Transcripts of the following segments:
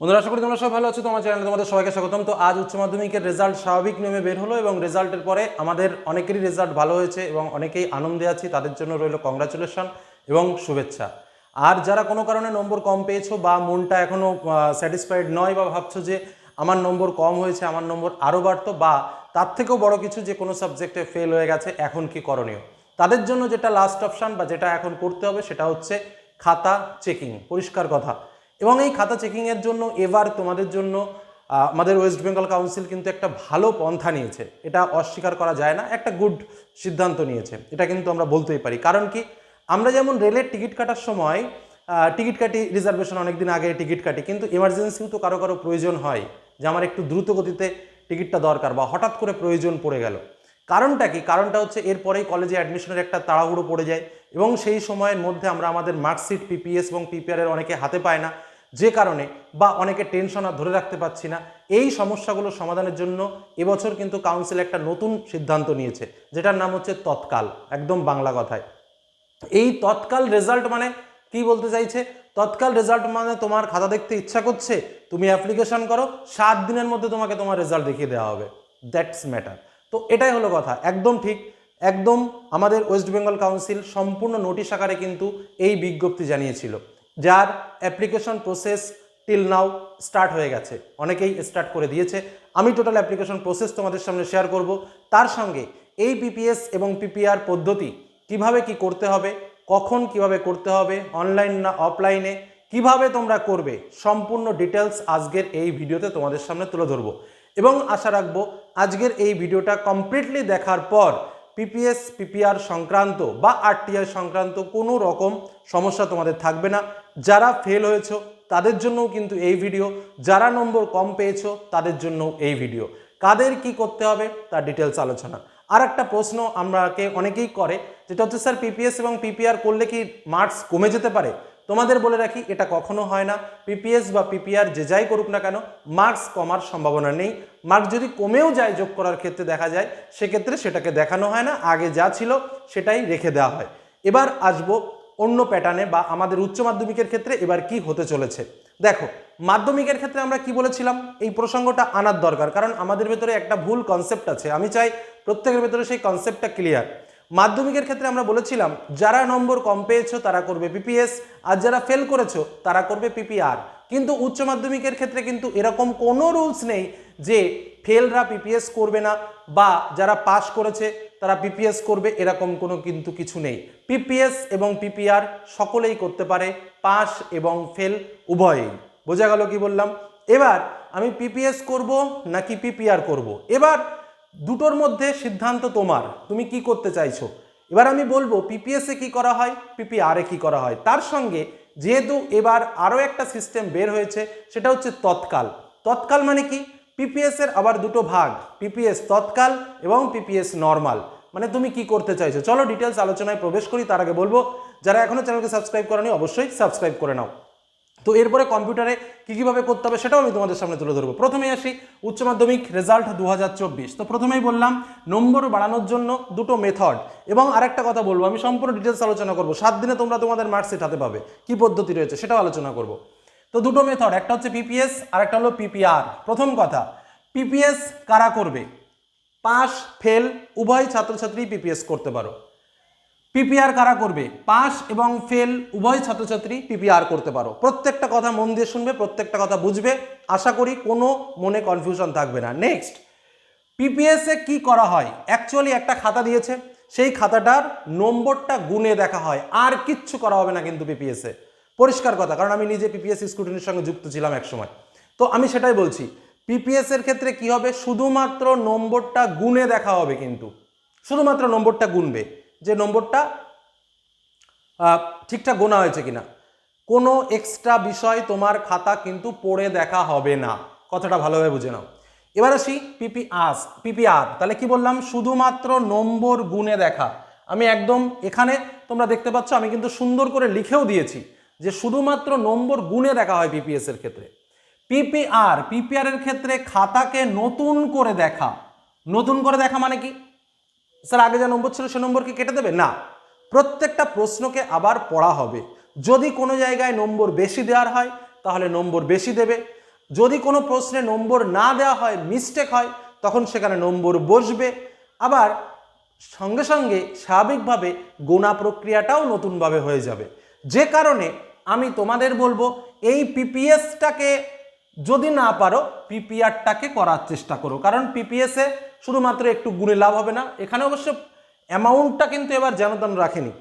বন্ধুরা, আশা করি তোমরা সব ভালো আছো, তোমার চ্যানেলে তোমাদের সবাইকে স্বাগতম। তো আজ উচ্চ মাধ্যমিকের রেজাল্ট স্বাভাবিক নিয়মে বের হলো এবং রেজাল্টের পরে আমাদের অনেকেরই রেজাল্ট ভালো হয়েছে এবং অনেকেই আনন্দে আছি, তাদের জন্য রইল কংগ্রাচুলেশন এবং শুভেচ্ছা। আর যারা কোনো কারণে নম্বর কম পেয়েছ বা মনটা এখনও স্যাটিসফাইড নয় বা ভাবছ যে আমার নম্বর কম হয়েছে, আমার নম্বর আরও বাড়তো বা তার থেকেও বড় কিছু যে কোনো সাবজেক্টে ফেল হয়ে গেছে, এখন কি করণীয়? তাদের জন্য যেটা লাস্ট অপশান বা যেটা এখন করতে হবে সেটা হচ্ছে খাতা চেকিং পরিষ্কার কথা। এবং এই খাতা চেকিংয়ের জন্য এবার তোমাদের জন্য আমাদের ওয়েস্ট বেঙ্গল কাউন্সিল কিন্তু একটা ভালো পন্থা নিয়েছে। এটা অস্বীকার করা যায় না, একটা গুড সিদ্ধান্ত নিয়েছে। এটা কিন্তু আমরা বলতেই পারি। কারণ কি? আমরা যেমন রেলের টিকিট কাটার সময় টিকিট কাটি রিজার্ভেশন অনেকদিন আগে টিকিট কাটি, কিন্তু এমার্জেন্সিও তো কারও কারও প্রয়োজন হয় যে আমার একটু দ্রুত গতিতে টিকিটটা দরকার বা হঠাৎ করে প্রয়োজন পড়ে গেল। কারণটা কি? কারণটা হচ্ছে এরপরেই কলেজে অ্যাডমিশনের একটা তাড়াহুড়ো পড়ে যায় এবং সেই সময়ের মধ্যে আমরা আমাদের মার্কশিট পিপিএস এবং পিপিআর এর অনেকে হাতে পায় না। যে কারণে বা অনেকে টেনশন আর ধরে রাখতে পারছি না, এই সমস্যাগুলো সমাধানের জন্য এবছর কিন্তু কাউন্সিল একটা নতুন সিদ্ধান্ত নিয়েছে, যেটার নাম হচ্ছে তৎকাল, একদম বাংলা কথায়। এই তৎকাল রেজাল্ট মানে কি বলতে চাইছে? তৎকাল রেজাল্ট মানে তোমার খাতা দেখতে ইচ্ছা করছে, তুমি অ্যাপ্লিকেশন করো, সাত দিনের মধ্যে তোমাকে তোমার রেজাল্ট দেখিয়ে দেওয়া হবে। দ্যাটস ম্যাটার তো এটাই হলো কথা, একদম ঠিক, একদম আমাদের ওয়েস্ট বেঙ্গল কাউন্সিল সম্পূর্ণ নোটিশ আকারে কিন্তু এই বিজ্ঞপ্তি জানিয়েছিল। যার application process till now start হয়ে গেছে। অনেকেই স্টার্ট করে দিয়েছে। আমি টোটাল অ্যাপ্লিকেশন প্রসেস তোমাদের সামনে শেয়ার করব। তার সঙ্গে এই পিপিএস এবং পিপিআর পদ্ধতি কীভাবে কি করতে হবে, কখন কীভাবে করতে হবে অনলাইন না অফলাইনে কীভাবে তোমরা করবে, সম্পূর্ণ ডিটেলস আজকের এই ভিডিওতে তোমাদের সামনে তুলে ধরবো। এবং আশা রাখব আজকের এই ভিডিওটা কমপ্লিটলি দেখার পর পিপিএস পিপিআর সংক্রান্ত বা আরটিআই সংক্রান্ত কোনো রকম সমস্যা তোমাদের থাকবে না। যারা ফেল হয়েছো, তাদের জন্যও কিন্তু এই ভিডিও যারা নম্বর কম পেয়েছ, তাদের জন্য এই ভিডিও কাদের কি করতে হবে, তার ডিটেলস আলোচনা। আর একটা প্রশ্ন আমরাকে অনেকেই করে, যেটা হচ্ছে, স্যার পিপিএস এবং পিপিআর করলে কি মার্কস কমে যেতে পারে? তোমাদের বলে রাখি, এটা কখনো হয় না। পিপিএস বা পিপিআর যে যাই করুক না কেন মার্কস কমার সম্ভাবনা নেই। মার্কস যদি কমেও যায় যোগ করার ক্ষেত্রে দেখা যায়, সেক্ষেত্রে সেটাকে দেখানো হয় না। আগে যা ছিল, সেটাই রেখে দেওয়া হয়। এবার আসব অন্য প্যাটার্নে বা আমাদের উচ্চ মাধ্যমিকের ক্ষেত্রে এবার কি হতে চলেছে? দেখো, মাধ্যমিকের ক্ষেত্রে আমরা কি বলেছিলাম? এই প্রসঙ্গটা আনার দরকার, কারণ আমাদের ভেতরে একটা ভুল কনসেপ্ট আছে। আমি চাই প্রত্যেকের ভেতরে সেই কনসেপ্টটা ক্লিয়ার মাধ্যমিকের ক্ষেত্রে আমরা বলেছিলাম, যারা নম্বর কম পেয়েছ তারা করবে পিপিএস আর যারা ফেল করেছ তারা করবে পিপিআর কিন্তু উচ্চ মাধ্যমিকের ক্ষেত্রে কিন্তু এরকম কোনো রুলস নেই যে ফেলরা পিপিএস করবে না, বা যারা পাস করেছে তারা পিপিএস করবে এরকম কোনো কিন্তু কিছু নেই পিপিএস এবং পিপিআর সকলেই করতে পারে পাস এবং ফেল উভয়েই বোঝা গেল কি বললাম এবার আমি পিপিএস করব নাকি পিপিআর করব এবার দুটোর মধ্যে সিদ্ধান্ত তোমার তুমি কি করতে চাইছো এবার আমি বলব পিপিএসে কি করা হয় পিপিআরে কি করা হয় তার সঙ্গে যেহেতু এবার আরও একটা সিস্টেম বের হয়েছে সেটা হচ্ছে তৎকাল তৎকাল মানে কি পিপিএসের আবার দুটো ভাগ পিপিএস তৎকাল এবং পিপিএস নর্মাল মানে তুমি কি করতে চাইছো? চলো ডিটেলস আলোচনায় প্রবেশ করি, তার আগে বলব, যারা এখনও চ্যানেলকে সাবস্ক্রাইব করেনি, অবশ্যই সাবস্ক্রাইব করে নাও। তো এরপরে কম্পিউটারে কী কীভাবে করতে হবে সেটাও আমি তোমাদের সামনে তুলে ধরবো। প্রথমেই আসি, উচ্চ মাধ্যমিক রেজাল্ট দু হাজার চব্বিশ। তো প্রথমেই বললাম, নম্বর বাড়ানোর জন্য দুটো মেথড এবং আরেকটা কথা বলব, আমি সম্পূর্ণ ডিটেলস আলোচনা করব। সাত দিনে তোমরা তোমাদের মার্কশিট হাতে পাবে, কি পদ্ধতি রয়েছে সেটাও আলোচনা করব। তো দুটো মেথড একটা হচ্ছে পিপিএস আর একটা হলো পিপিআর প্রথম কথা পিপিএস কারা করবে? পাস, ফেল, উভয় ছাত্রছাত্রী পিপিএস করতে পারো। পিপিআর কারা করবে? পাস এবং ফেল, উভয় ছাত্রছাত্রী পিপিআর করতে পারো। প্রত্যেকটা কথা মন দিয়ে শুনবে, প্রত্যেকটা কথা বুঝবে। আশা করি কোনো মনে কনফিউশন থাকবে না। নেক্সট পিপিএসে কি করা হয়? অ্যাকচুয়ালি একটা খাতা দিয়েছে। সেই খাতাটার নম্বরটা গুনে দেখা হয়। আর কিচ্ছু করা হবে না কিন্তু পিপিএসে পরিষ্কার কথা, কারণ আমি নিজে পিপিএস স্কুটিনির সঙ্গে যুক্ত ছিলাম এক সময় তো আমি সেটাই বলছি। পিপিএস এর ক্ষেত্রে কি হবে? শুধুমাত্র নম্বরটা গুনে দেখা হবে কিন্তু। শুধুমাত্র নম্বরটা গুনবে। যে নম্বরটা ঠিকঠাক গোনা হয়েছে কিনা। কোনো এক্সট্রা বিষয় তোমার খাতা কিন্তু পড়ে দেখা হবে না। কথাটা ভালোভাবে বুঝে নাও। এবার আসি পিপি আস পিপিআর তাহলে কি বললাম? শুধুমাত্র নম্বর গুণে দেখা। আমি একদম এখানে তোমরা দেখতে পাচ্ছ, আমি কিন্তু সুন্দর করে লিখেও দিয়েছি যে শুধুমাত্র নম্বর গুণে দেখা হয় পিপিএস এর ক্ষেত্রে। পিপিআর পিপিআর এর ক্ষেত্রে খাতাকে নতুন করে দেখা। নতুন করে দেখা মানে কি? স্যার, আগে যে নম্বর ছিল, সে নম্বর কি কেটে দেবে? না। প্রত্যেকটা প্রশ্নকে আবার পড়া হবে। যদি কোনো জায়গায় নম্বর বেশি দেওয়ার হয়, তাহলে নম্বর বেশি দেবে। যদি কোনো প্রশ্নে নম্বর না দেওয়া হয় মিস্টেক হয়, তখন সেখানে নম্বর বসবে। আবার সঙ্গে সঙ্গে স্বাভাবিকভাবে গোনা প্রক্রিয়াটাও নতুনভাবে হয়ে যাবে। যে কারণে আমি তোমাদের বলব, এই পিপিএসটাকে যদি না পারো পিপিআরটাকে করার চেষ্টা করো। কারণ পিপিএসে শুধুমাত্র একটু গুণে লাভ হবে না। এখানে অবশ্য অ্যামাউন্টটা কিন্তু এবার যেন তেন রাখেনি।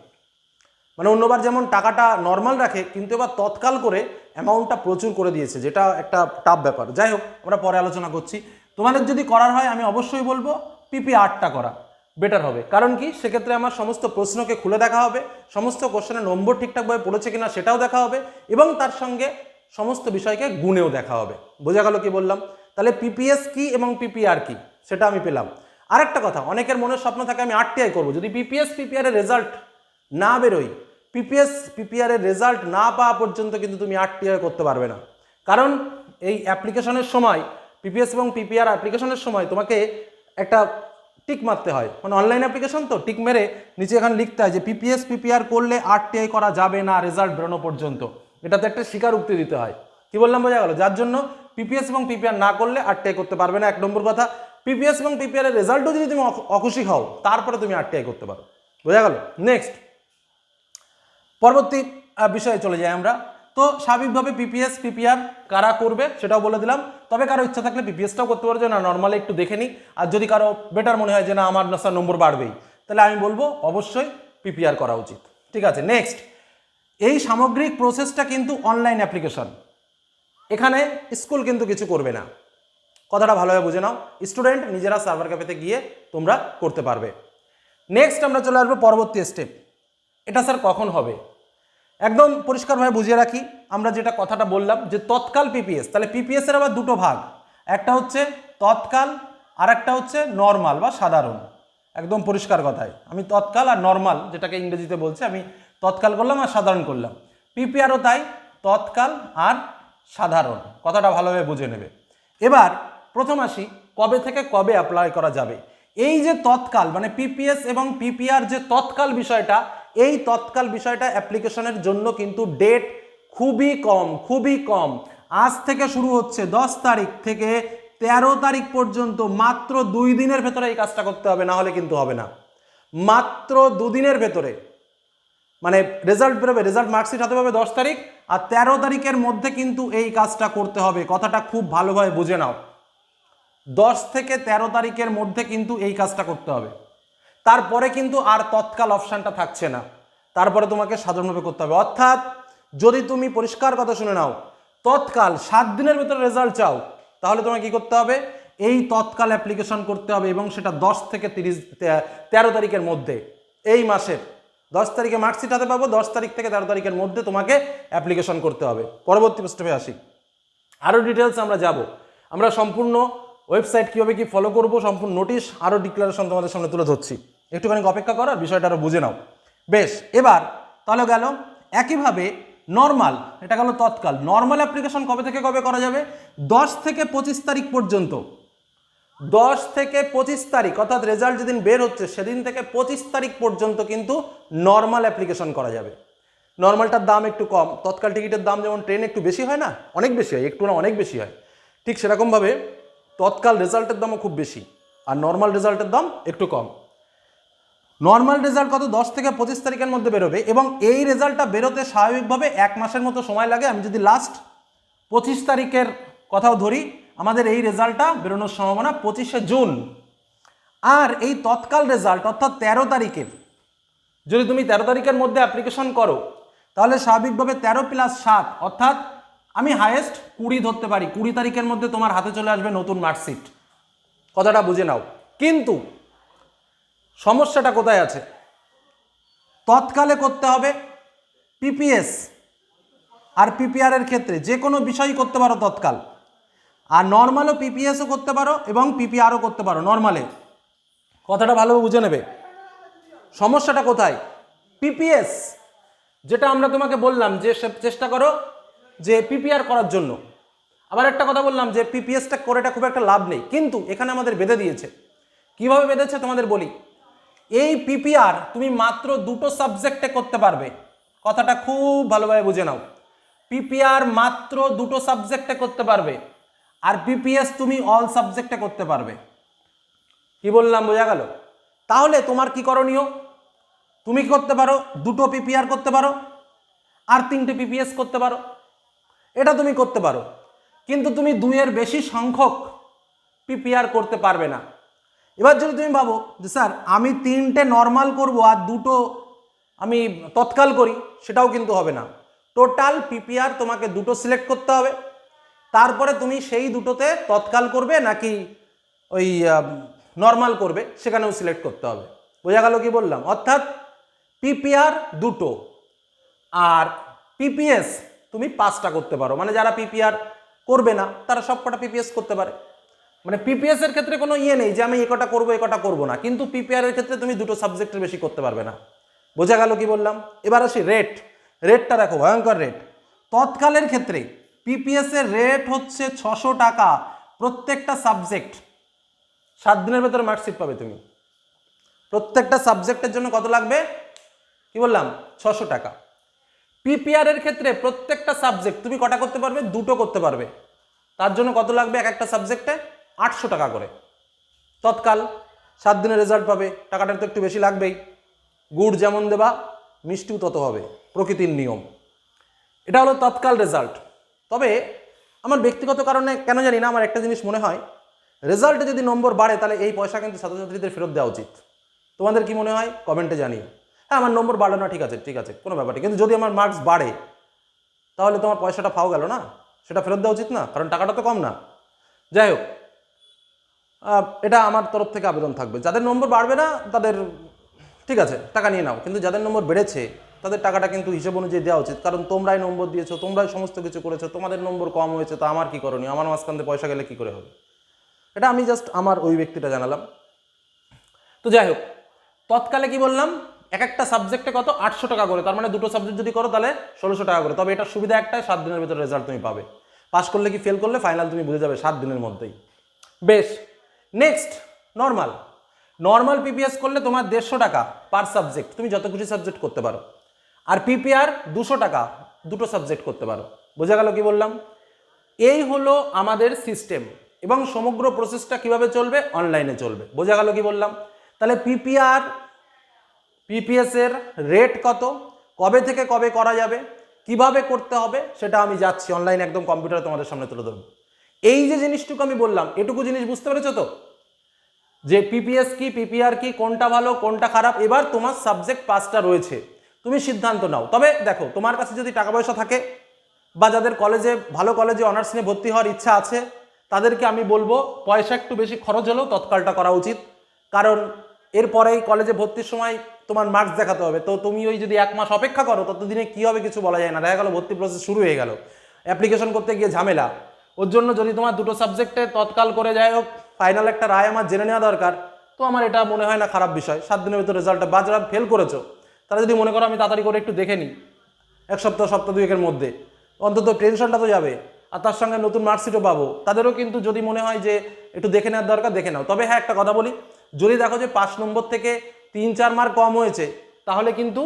মানে অন্যবার যেমন টাকাটা নর্মাল রাখে, কিন্তু এবার তৎকাল করে অ্যামাউন্টটা প্রচুর করে দিয়েছে, যেটা একটা টাফ ব্যাপার। যাই হোক, আমরা পরে আলোচনা করছি। তোমাদের যদি করার হয়, আমি অবশ্যই বলব পিপি আর্টটা করা। বেটার হবে। কারণ কি? সেক্ষেত্রে আমার সমস্ত প্রশ্নকে খুলে দেখা হবে। সমস্ত কোশ্চেনের নম্বর ঠিকঠাকভাবে পড়েছে কিনা সেটাও দেখা হবে। এবং তার সঙ্গে সমস্ত বিষয়কে গুণেও দেখা হবে বোঝা গেল কি বললাম তাহলে পিপিএস কি এবং পিপিআর কি সেটা আমি পেলাম আরেকটা কথা অনেকের মনের স্বপ্ন থাকে আমি আরটিআই করব যদি পিপিএস পিপিআর এর রেজাল্ট না বেরোই পিপিএস পিপিআর এর রেজাল্ট না পাওয়া পর্যন্ত কিন্তু তুমি আরটিআই করতে পারবে না কারণ এই অ্যাপ্লিকেশনের সময় পিপিএস এবং পিপিআর অ্যাপ্লিকেশনের সময় তোমাকে একটা টিক মারতে হয় মানে অনলাইন অ্যাপ্লিকেশন তো টিক মেরে নিচে এখানে লিখতে হয় যে পিপিএস পিপিআর করলে আরটিআই করা যাবে না রেজাল্ট বেরোনো পর্যন্ত এটাতে একটা শিকার স্বীকারোক্তি দিতে হয়। কি বললাম, বোঝা গেল? যার জন্য পিপিএস এবং পিপিআর না করলে আরটিআই করতে পারবে না, এক নম্বর কথা। পিপিএস এবং পিপিআর এর রেজাল্টও যদি তুমি অখুশি হও তারপরে তুমি আরটিআই করতে পারো। বোঝা গেল? নেক্সট পরবর্তী বিষয়ে চলে যাই আমরা। তো স্বাভাবিকভাবে পিপিএস পিপিআর কারা করবে সেটাও বলে দিলাম। তবে কারও ইচ্ছা থাকলে পিপিএসটাও করতে পারো যে না নর্মালি একটু দেখে নিই। আর যদি কারও বেটার মনে হয় যে না, আমার নাসার নম্বর বাড়বেই, তাহলে আমি বলব অবশ্যই পিপিআর করা উচিত। ঠিক আছে নেক্সট এই সামগ্রিক প্রসেসটা কিন্তু অনলাইন অ্যাপ্লিকেশন এখানে স্কুল কিন্তু কিছু করবে না। কথাটা ভালোভাবে বুঝে নাও। স্টুডেন্ট নিজেরা সার্ভার ক্যাফেতে গিয়ে তোমরা করতে পারবে। নেক্সট আমরা চলে আসব পরবর্তী স্টেপ এটা স্যার কখন হবে? একদম পরিষ্কারভাবে বুঝিয়ে রাখি, আমরা যেটা কথাটা বললাম যে তৎকাল পিপিএস তাহলে পিপিএসের আবার দুটো ভাগ। একটা হচ্ছে তৎকাল আর একটা হচ্ছে নর্মাল বা সাধারণ। একদম পরিষ্কার কথায় আমি তৎকাল আর নর্মাল যেটাকে ইংরেজিতে বলছি, আমি তৎকাল করলাম আর সাধারণ করলাম। পিপিআরও তাই, তৎকাল আর সাধারণ। কথাটা ভালোভাবে বুঝে নেবে। এবার প্রথম আসি, কবে থেকে কবে অ্যাপ্লাই করা যাবে? এই যে তৎকাল মানে পিপিএস এবং পিপিআর যে তৎকাল বিষয়টা, এই তৎকাল বিষয়টা অ্যাপ্লিকেশনের জন্য কিন্তু ডেট খুবই কম খুবই কম। আজ থেকে শুরু হচ্ছে দশ তারিখ থেকে তেরো তারিখ পর্যন্ত মাত্র দুই দিনের ভেতরে এই কাজটা করতে হবে, না হলে কিন্তু হবে না। মাত্র দুদিনের ভেতরে মানে রেজাল্ট বেরোবে রেজাল্ট মার্কশিট হাতে পাবে দশ তারিখ, আর তেরো তারিখের মধ্যে কিন্তু এই কাজটা করতে হবে। কথাটা খুব ভালোভাবে বুঝে নাও। দশ থেকে তেরো তারিখের মধ্যে কিন্তু এই কাজটা করতে হবে। তারপরে কিন্তু আর তৎকাল অপশানটা থাকছে না। তারপরে তোমাকে সাধারণভাবে করতে হবে। অর্থাৎ যদি তুমি পরিষ্কার কথা শুনে নাও, তৎকাল সাত দিনের ভেতরে রেজাল্ট চাও, তাহলে তোমাকে কি করতে হবে? এই তৎকাল অ্যাপ্লিকেশন করতে হবে এবং সেটা দশ থেকে তিরিশ তেরো তারিখের মধ্যে, এই মাসের। দশ তারিখে মার্কশিট হাতে পাবো, দশ তারিখ থেকে তেরো তারিখের মধ্যে তোমাকে অ্যাপ্লিকেশন করতে হবে। পরবর্তী স্টেপে আসি। আরও ডিটেলস আমরা যাব। আমরা সম্পূর্ণ ওয়েবসাইট কীভাবে কি ফলো করব, সম্পূর্ণ নোটিশ আরও ডিক্লারেশন তোমাদের সামনে তুলে ধরছি। একটুখানি অপেক্ষা করো আর বিষয়টা আরও বুঝে নাও। বেশ, এবার তাহলে গেল একইভাবে নর্মাল এটা গেল তৎকাল। নর্মাল অ্যাপ্লিকেশন কবে থেকে কবে করা যাবে? দশ থেকে পঁচিশ তারিখ পর্যন্ত। দশ থেকে পঁচিশ তারিখ, অর্থাৎ রেজাল্ট যেদিন বের হচ্ছে, সেদিন থেকে পঁচিশ তারিখ পর্যন্ত কিন্তু নর্মাল অ্যাপ্লিকেশন করা যাবে। নর্মালটার দাম একটু কম। তৎকাল টিকিটের দাম যেমন ট্রেন একটু বেশি হয় না? অনেক বেশি হয়, একটু না অনেক বেশি হয়। ঠিক সেরকমভাবে তৎকাল রেজাল্টের দামও খুব বেশি, আর নর্মাল রেজাল্টের দাম একটু কম। নর্মাল রেজাল্ট কত? দশ থেকে পঁচিশ তারিখের মধ্যে বেরোবে এবং এই রেজাল্টটা বেরোতে স্বাভাবিকভাবে এক মাসের মতো সময় লাগে। আমি যদি লাস্ট পঁচিশ তারিখের কথাও ধরি আমাদের এই রেজাল্টটা বেরোনোর সম্ভাবনা পঁচিশে জুন। আর এই তৎকাল রেজাল্ট, অর্থাৎ তেরো তারিখের, যদি তুমি তেরো তারিখের মধ্যে অ্যাপ্লিকেশন করো, তাহলে স্বাভাবিকভাবে তেরো প্লাস সাত, অর্থাৎ আমি হায়েস্ট কুড়ি ধরতে পারি। কুড়ি তারিখের মধ্যে তোমার হাতে চলে আসবে নতুন মার্কশিট কথাটা বুঝে নাও। কিন্তু সমস্যাটা কোথায় আছে? তৎকালে করতে হবে পিপিএস আর পিপিআর এর ক্ষেত্রে যে কোনো বিষয়ই করতে পারো তৎকাল। আর নর্মালও পিপিএসও করতে পারো এবং পিপিআরও করতে পারো নর্মালে কথাটা ভালোভাবে বুঝে নেবে। সমস্যাটা কোথায়? পিপিএস যেটা আমরা তোমাকে বললাম যে চেষ্টা করো যে পিপিআর করার জন্য। আবার একটা কথা বললাম যে পিপিএসটা করে এটা খুব একটা লাভ নেই, কিন্তু এখানে আমাদের বেঁধে দিয়েছে। কীভাবে বেঁধেছে তোমাদের বলি? এই পিপিআর তুমি মাত্র দুটো সাবজেক্টে করতে পারবে। কথাটা খুব ভালোভাবে বুঝে নাও। পিপিআর মাত্র দুটো সাবজেক্টে করতে পারবে। আর পিপিএস তুমি অল সাবজেক্টে করতে পারবে। কি বললাম, বোঝা গেল? তাহলে তোমার কি করণীয়? তুমি করতে পারো? দুটো পিপিআর করতে পারো, আর তিনটে পিপিএস করতে পারো। এটা তুমি করতে পারো। কিন্তু তুমি দুইয়ের বেশি সংখ্যক পিপিআর করতে পারবে না। এবার যদি তুমি ভাবো যে, স্যার, আমি তিনটে নর্মাল করব আর দুটো আমি তৎকাল করি, সেটাও কিন্তু হবে না। টোটাল পিপিআর তোমাকে দুটো সিলেক্ট করতে হবে। তারপরে তুমি সেই দুটোতে তৎকাল করবে নাকি ওই নর্মাল করবে, সেখানেও সিলেক্ট করতে হবে। বোঝা গেল কি বললাম? অর্থাৎ পিপিআর দুটো আর পিপিএস তুমি পাঁচটা করতে পারো। মানে যারা পিপিআর করবে না, তারা সবকটা পিপিএস করতে পারে। মানে পিপিএস এর ক্ষেত্রে কোনো ইয়ে নেই যে আমি এ কটা করব, এ কটা করব না। কিন্তু পিপিআর এর ক্ষেত্রে তুমি দুটো সাবজেক্টের বেশি করতে পারবে না। বোঝা গেল কি বললাম? এবার আসি রেট রেটটা দেখো, ভয়ঙ্কর রেট তৎকালের ক্ষেত্রে পিপিএস এর রেট হচ্ছে ছশো টাকা। প্রত্যেকটা সাবজেক্ট সাত দিনের ভেতরে মার্কশিট পাবে তুমি। প্রত্যেকটা সাবজেক্টের জন্য কত লাগবে? কি বললাম? ছশো টাকা। পিপিআর এর ক্ষেত্রে প্রত্যেকটা সাবজেক্ট তুমি কটা করতে পারবে? দুটো করতে পারবে। তার জন্য কত লাগবে এক একটা সাবজেক্টে আটশো টাকা করে। তৎকাল সাত দিনের রেজাল্ট পাবে। টাকাটা তো একটু বেশি লাগবেই। গুড় যেমন দেবা, মিষ্টিও তত হবে। প্রকৃতির নিয়ম। এটা হলো তৎকাল রেজাল্ট তবে আমার ব্যক্তিগত কারণে কেন জানি না আমার একটা জিনিস মনে হয় রেজাল্টে যদি নম্বর বাড়ে তাহলে এই পয়সা কিন্তু ছাত্রছাত্রীদের ফেরত দেওয়া উচিত। তোমাদের কি মনে হয়? কমেন্টে জানিও। হ্যাঁ আমার নম্বর বাড়লো না, ঠিক আছে ঠিক আছে, কোনো ব্যাপার নেই। কিন্তু যদি আমার মার্কস বাড়ে, তাহলে তোমার পয়সাটা ফাও গেল না? সেটা ফেরত দেওয়া উচিত না? কারণ টাকাটা তো কম না। যাই হোক এটা আমার তরফ থেকে আবেদন থাকবে। যাদের নম্বর বাড়বে না, তাদের, ঠিক আছে, টাকা নিয়ে নাও। কিন্তু যাদের নম্বর বেড়েছে তাদের টাকাটা কিন্তু হিসেব অনুযায়ী দেওয়া উচিত। কারণ তোমরাই নম্বর দিয়েছ, তোমরাই সমস্ত কিছু করেছ, তোমাদের নম্বর কম হয়েছে, তো আমার কি করণীয়? আমার মাঝখান থেকে পয়সা গেলে কি করে হবে? এটা আমি জাস্ট আমার ওই ব্যক্তিটা জানালাম। তো যাই হোক, তৎকালে কি বললাম? এক একটা সাবজেক্টে কত? আটশো টাকা করে। তার মানে দুটো সাবজেক্ট যদি করো, তাহলে ষোলোশো টাকা করে। তবে এটা সুবিধা একটাই সাত দিনের ভিতরে রেজাল্ট তুমি পাবে। পাস করলে কি ফেল করলে? ফাইনাল তুমি বুঝে যাবে সাত দিনের মধ্যেই। বেশ নেক্সট নর্মাল নর্মাল পিপিএস করলে তোমার দেড়শো টাকা পার সাবজেক্ট তুমি যত খুশি সাবজেক্ট করতে পারো। আর পিপিআর দুশো টাকা, দুটো সাবজেক্ট করতে পারো। বোঝা গেল কি বললাম? এই হলো আমাদের সিস্টেম এবং সমগ্র প্রসেসটা কীভাবে চলবে? অনলাইনে চলবে। বোঝা গেল কি বললাম? তাহলে পিপিআর পিপিএস এর রেট কত? কবে থেকে কবে করা যাবে? কীভাবে করতে হবে? সেটা আমি যাচ্ছি অনলাইনে একদম কম্পিউটারে তোমাদের সামনে তুলে ধরবো। এই যে জিনিসটুকু আমি বললাম, এটুকু জিনিস বুঝতে পেরেছ তো? যে পিপিএস কি পিপিআর কি, কোনটা ভালো, কোনটা খারাপ, এবার তোমার সাবজেক্ট পাঁচটা রয়েছে। তুমি সিদ্ধান্ত নাও। তবে দেখো, তোমার কাছে যদি টাকা পয়সা থাকে বা যাদের কলেজে, ভালো কলেজে অনার্স নিয়ে ভর্তি হওয়ার ইচ্ছা আছে, তাদেরকে আমি বলব, পয়সা একটু বেশি খরচ হলেও তৎকালটা করা উচিত। কারণ এরপরেই কলেজে ভর্তির সময় তোমার মার্কস দেখাতে হবে। তো তুমি ওই যদি এক মাস অপেক্ষা করো, ততদিনে কী হবে কিছু বলা যায় না। দেখা গেলো ভর্তি প্রসেস শুরু হয়ে গেল। অ্যাপ্লিকেশন করতে গিয়ে ঝামেলা। ওর জন্য যদি তোমার দুটো সাবজেক্টে তৎকাল করে যাই হোক ফাইনাল একটা রায় আমার জেনে নেওয়া দরকার। তো আমার এটা মনে হয় না খারাপ বিষয়। সাত দিনের ভিতরে রেজাল্টটা বা যারা ফেল করেছ। তারা যদি মনে করো আমি তাড়াতাড়ি করে একটু দেখে নিই, এক সপ্তাহ সপ্তাহ দুয়েকের মধ্যে, অন্তত টেনশনটা তো যাবে। আর তার সঙ্গে নতুন মার্কশিটও পাবো। তাদেরও কিন্তু যদি মনে হয় যে একটু দেখে নেওয়ার দরকার, দেখে নাও। তবে হ্যাঁ একটা কথা বলি, যদি দেখো যে পাঁচ নম্বর থেকে তিন, চার মার্ক কম হয়েছে, তাহলে কিন্তু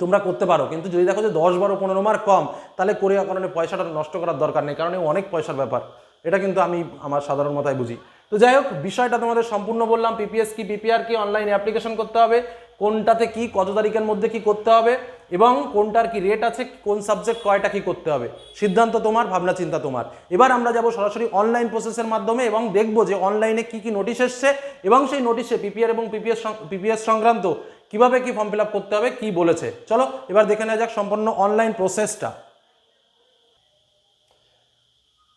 তোমরা করতে পারো। কিন্তু যদি দেখো যে দশ, বারো, পনেরো মার্ক কম, তাহলে করে কারণে পয়সাটা নষ্ট করার দরকার নেই, কারণ অনেক পয়সার ব্যাপার। এটা কিন্তু আমি আমার সাধারণ মাথায় বুঝি। তো যাই হোক, বিষয়টা তোমাদের সম্পূর্ণ বললাম পিপিএস কি পিপিআর কি অনলাইনে অ্যাপ্লিকেশন করতে হবে, কোনটাতে কি, কত তারিখের মধ্যে কি করতে হবে, এবং কোনটার কি রেট আছে, কোন সাবজেক্ট কয়টা কি করতে হবে, সিদ্ধান্ত তোমার, ভাবনা চিন্তা তোমার। এবার আমরা যাব সরাসরি অনলাইন প্রসেসের মাধ্যমে এবং দেখব যে অনলাইনে কি কি নোটিশ এসছে, এবং সেই নোটিশে পিপিআর এবং পিপিএস পিপিএস সংক্রান্ত কীভাবে কি ফর্ম ফিল করতে হবে, কি বলেছে। চলো, এবার দেখে নেওয়া যাক সম্পূর্ণ অনলাইন প্রসেসটা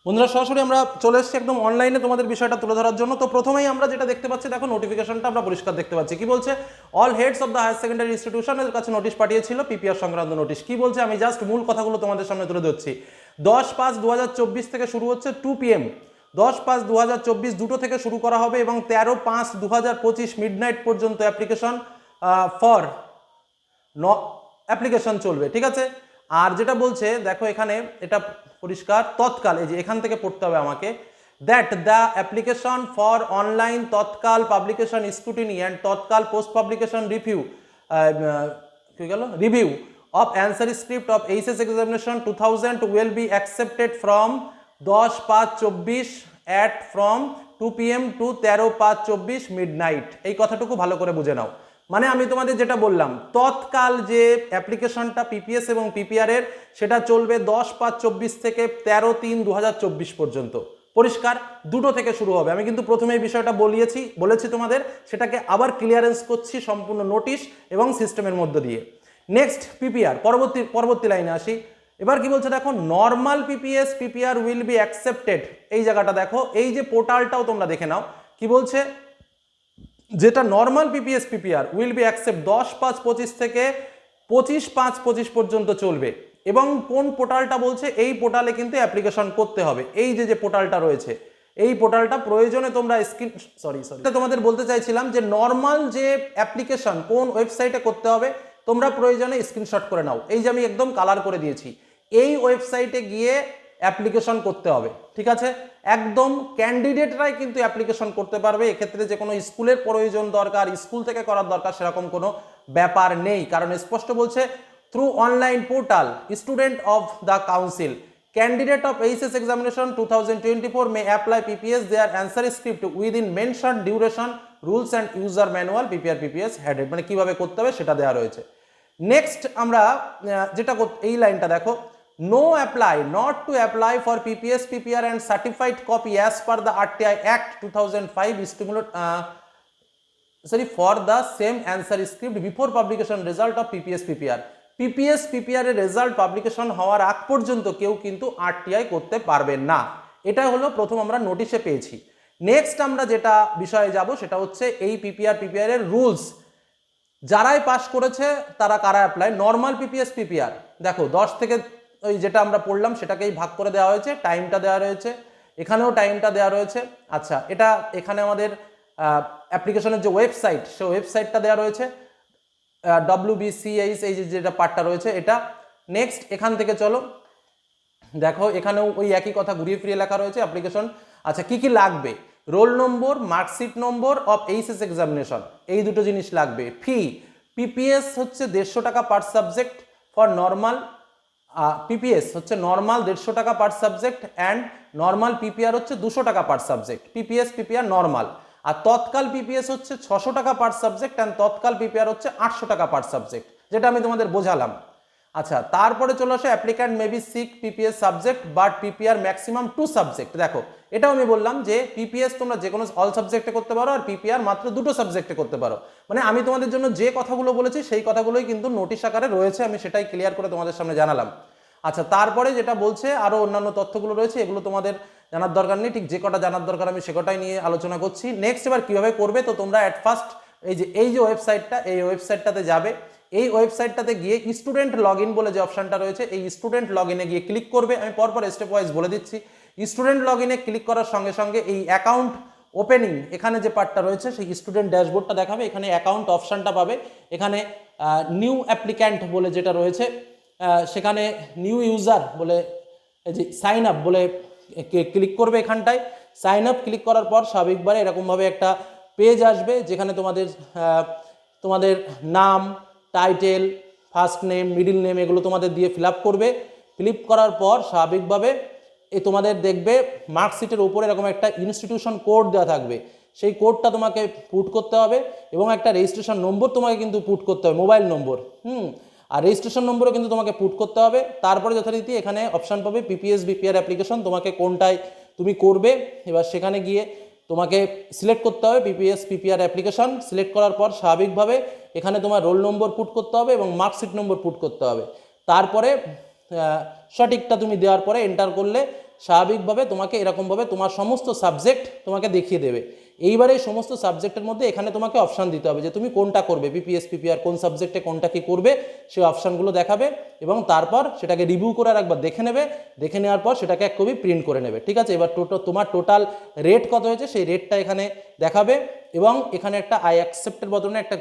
বন্ধুরা, সরাসরি আমরা চলে এসেছি একদম অনলাইনে তোমাদের বিষয়টা তুলে ধরার জন্য। তো প্রথমেই আমরা যেটা দেখতে পাচ্ছি, দেখো নোটিফিকেশনটা আমরা পরিষ্কার দেখতে পাচ্ছি। কি বলছে? All heads of the higher secondary ইনস্টিটিউশনের কাছে নোটিশ পাঠিয়েছিল পিপিআর সংক্রান্ত নোটিশ কি বলছে? আমি জাস্ট মূল কথাগুলো তোমাদের সামনে তুলে ধরছি। দশ পাঁচ দু থেকে শুরু হচ্ছে টু পিএম দশ পাঁচ দু দুটো থেকে শুরু করা হবে এবং তেরো পাঁচ দু হাজার পঁচিশ মিড নাইট পর্যন্ত অ্যাপ্লিকেশন ফর ন অ্যাপ্লিকেশন চলবে। ঠিক আছে? আর যেটা বলছে, দেখো এখানে এটা পরিষ্কার, তৎকাল, এই যে এখান থেকে পড়তে হবে আমাকে that the application for online tatkal publication scrutiny and tatkal post publication review কি গেল? Review of answer script of HS examination two thousand will be accepted from দশ পাঁচ চব্বিশ at from two PM to তেরো পাঁচ চব্বিশ mid night এই কথাটুকু ভালো করে বুঝে নাও। মানে আমি তোমাদের যেটা বললাম, তৎকাল যে অ্যাপ্লিকেশনটা পিপিএস এবং পিপিআর এর, সেটা চলবে দশ পাঁচ চব্বিশ থেকে তেরো তিন দু পর্যন্ত। পরিষ্কার, দুটো থেকে শুরু হবে। আমি কিন্তু প্রথমে এই বিষয়টা বলিয়েছি, বলেছি তোমাদের, সেটাকে আবার ক্লিয়ারেন্স করছি সম্পূর্ণ নোটিশ এবং সিস্টেমের মধ্য দিয়ে। নেক্সট পিপিআর পরবর্তী পরবর্তী লাইনে আসি। এবার কি বলছে দেখো normal PPS PPR will be accepted এই জায়গাটা দেখো, এই যে পোর্টালটাও তোমরা দেখে নাও। কি বলছে? যেটা normal PPS PPR will be accept দশ পাঁচ পঁচিশ থেকে পঁচিশ পাঁচ পঁচিশ পর্যন্ত চলবে। এবং কোন পোর্টালটা বলছে, এই পোর্টালে কিন্তু অ্যাপ্লিকেশন করতে হবে। এই যে যে পোর্টালটা রয়েছে, এই পোর্টালটা প্রয়োজনে তোমরা স্ক্রিন সরি সরি তোমাদের বলতে চাইছিলাম যে নর্মাল যে অ্যাপ্লিকেশন কোন ওয়েবসাইটে করতে হবে, তোমরা প্রয়োজনে স্ক্রিনশট করে নাও। এই যে আমি একদম কালার করে দিয়েছি। এই ওয়েবসাইটে গিয়ে অ্যাপ্লিকেশন করতে হবে, ঠিক আছে? একদম ক্যান্ডিডেটরাই কিন্তু অ্যাপ্লিকেশন করতে পারবে, এক্ষেত্রে যে কোনো স্কুলের প্রয়োজন দরকার, স্কুল থেকে করার দরকার সেরকম কোনো ব্যাপার নেই। কারণ স্পষ্ট বলছে through online portal student of the council candidate of HS examination two thousand twenty four may apply PPS their answer script within mention duration rules and user manual PPR PPS headed মানে কীভাবে করতে হবে সেটা দেওয়া রয়েছে। Next আমরা যেটা এই লাইনটা দেখো apply not to apply for PPS PPR and certified copy as per the RTI act two thousand five stimulate sorry for the same answer script before publication result of PPS PPR PPS PPR এর result publication হওয়ার আগ পর্যন্ত কেউ কিন্তু RTI করতে পারবে না এটা হলো প্রথম আমরা নোটিশে পেয়েছি নেক্সট আমরা যেটা বিষয়ে যাব সেটা হচ্ছে এই পিপিআর পিপিআর এর রুলস যারাই পাস করেছে তারা কারা অ্যাপ্লাই নর্মাল পিপিএস পিপিআর দেখো দশ থেকে ওই যেটা আমরা পড়লাম, সেটাকেই ভাগ করে দেওয়া হয়েছে টাইমটা দেওয়া রয়েছে। এখানেও টাইমটা দেওয়া রয়েছে। আচ্ছা এটা এখানে আমাদের অ্যাপ্লিকেশনের যে ওয়েবসাইট সে ওয়েবসাইটটা দেওয়া রয়েছে। ডব্লিউ বিসিএইচ এই যেটা পার্টটা রয়েছে, এটা নেক্সট এখান থেকে চলো। দেখো, এখানেও ওই একই কথা ঘুরিয়ে ফিরিয়ে লেখা রয়েছে অ্যাপ্লিকেশন আচ্ছা কি কি লাগবে? Roll number marksheet number of HS examination এই দুটো জিনিস লাগবে। ফি পিপিএস হচ্ছে দেড়শো টাকা per subject for normal PPS হচ্ছে নর্মাল দেড়শো টাকা per subject and normal PPR হচ্ছে দুশো টাকা per subject PPS PPR normal আর তৎকাল পিপিএস হচ্ছে ছশো টাকা per subject and tatkal PPR হচ্ছে আটশো টাকা পার সাবজেক্ট যেটা আমি তোমাদের বোঝালাম। আচ্ছা তারপরে চলে আসে applicant maybe seek PPS subject but PPR maximum two subject দেখো এটাও আমি বললাম যে পিপিএস তোমরা যে কোনো অল সাবজেক্টে করতে পারো আর পিপিআর মাত্র দুটো সাবজেক্টে করতে পারো। মানে আমি তোমাদের জন্য যে কথাগুলো বলেছি সেই কথাগুলোই কিন্তু নোটিশ আকারে রয়েছে, আমি সেটাই ক্লিয়ার করে তোমাদের সামনে জানালাম। আচ্ছা তারপরে যেটা বলছে আরও অন্যান্য তথ্যগুলো রয়েছে, এগুলো তোমাদের জানার দরকার নেই। ঠিক যে কটা জানার দরকার আমি সে কটাই নিয়ে আলোচনা করছি। নেক্সট এবার কীভাবে করবে, তো তোমরা অ্যাট ফার্স্ট এই যে এই যে ওয়েবসাইটটা এই ওয়েবসাইটটাতে যাবে। এই ওয়েবসাইটটাতে গিয়ে স্টুডেন্ট লগ বলে যে অপশনটা রয়েছে, এই স্টুডেন্ট লগ গিয়ে ক্লিক করবে। আমি পরপর স্টেপ ওয়াইজ বলে দিচ্ছি। স্টুডেন্ট লগ ইনে ক্লিক করার সঙ্গে সঙ্গে এই অ্যাকাউন্ট ওপেনিং এখানে যে পার্টটা রয়েছে, সেই স্টুডেন্ট ড্যাশবোর্ডটা দেখাবে। এখানে অ্যাকাউন্ট অপশানটা পাবে। এখানে নিউ অ্যাপ্লিক্যান্ট বলে যেটা রয়েছে সেখানে নিউ ইউজার বলে যে সাইন আপ বলে ক্লিক করবে এখানটায়। সাইন আপ ক্লিক করার পর স্বাভাবিকভাবে এরকমভাবে একটা পেজ আসবে, যেখানে তোমাদের তোমাদের নাম title first name middle name এগুলো তোমাদের দিয়ে ফিল করবে। ফিল করার পর স্বাভাবিকভাবে এই তোমাদের দেখবে মার্কশিটের উপরে এরকম একটা ইনস্টিটিউশন কোড দেওয়া থাকবে। সেই কোডটা তোমাকে পুট করতে হবে এবং একটা রেজিস্ট্রেশন নম্বর তোমাকে কিন্তু পুট করতে হবে মোবাইল নম্বর হুম? আর রেজিস্ট্রেশন নম্বরও কিন্তু তোমাকে পুট করতে হবে। তারপরে যথারীতি এখানে অপশান পাবে পিপিএস বিপিআর অ্যাপ্লিকেশন তোমাকে কোনটায় তুমি করবে। এবার সেখানে গিয়ে তোমাকে সিলেক্ট করতে হবে পিপিএস পিপিআর অ্যাপ্লিকেশন সিলেক্ট করার পর স্বাভাবিকভাবে এখানে তোমার রোল নম্বর পুট করতে হবে এবং মার্কশিট নম্বর পুট করতে হবে। তারপরে সঠিকটা তুমি দেওয়ার পরে এন্টার করলে স্বাভাবিকভাবে তোমাকে এরকমভাবে তোমার সমস্ত সাবজেক্ট তোমাকে দেখিয়ে দেবে। এইবারে এই সমস্ত সাবজেক্টের মধ্যে এখানে তোমাকে অপশান দিতে হবে যে তুমি কোনটা করবে পিপিএস পিপিআর কোন সাবজেক্টে কোনটা কি করবে সেই অপশানগুলো দেখাবে এবং তারপর সেটাকে রিভিউ করে আর একবার দেখে নেবে, দেখে নেওয়ার পর সেটাকে এক কবি প্রিন্ট করে নেবে, ঠিক আছে? এবার টোটাল তোমার টোটাল রেট কত হয়েছে সেই রেটটা এখানে দেখাবে এবং এখানে একটা আই অ্যাকসেপ্টের বদলে একটা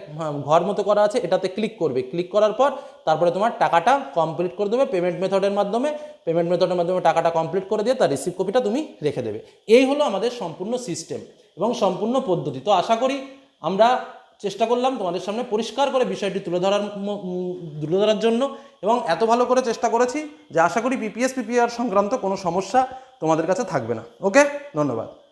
ঘর মতো করা আছে, এটাতে ক্লিক করবে। ক্লিক করার পর তারপরে তোমার টাকাটা কমপ্লিট করে দেবে পেমেন্ট মেথডের মাধ্যমে পেমেন্ট মেথডের মাধ্যমে টাকাটা কমপ্লিট করে দিয়ে তার রিসিভ কপিটা তুমি রেখে দেবে। এই হলো আমাদের সম্পূর্ণ সিস্টেম এবং সম্পূর্ণ পদ্ধতি। তো আশা করি আমরা চেষ্টা করলাম তোমাদের সামনে পরিষ্কার করে বিষয়টি তুলে ধরার তুলে ধরার জন্য এবং এত ভালো করে চেষ্টা করেছি যে আশা করি পিপিএস পিপিআর সংক্রান্ত কোনো সমস্যা তোমাদের কাছে থাকবে না। ওকে ধন্যবাদ।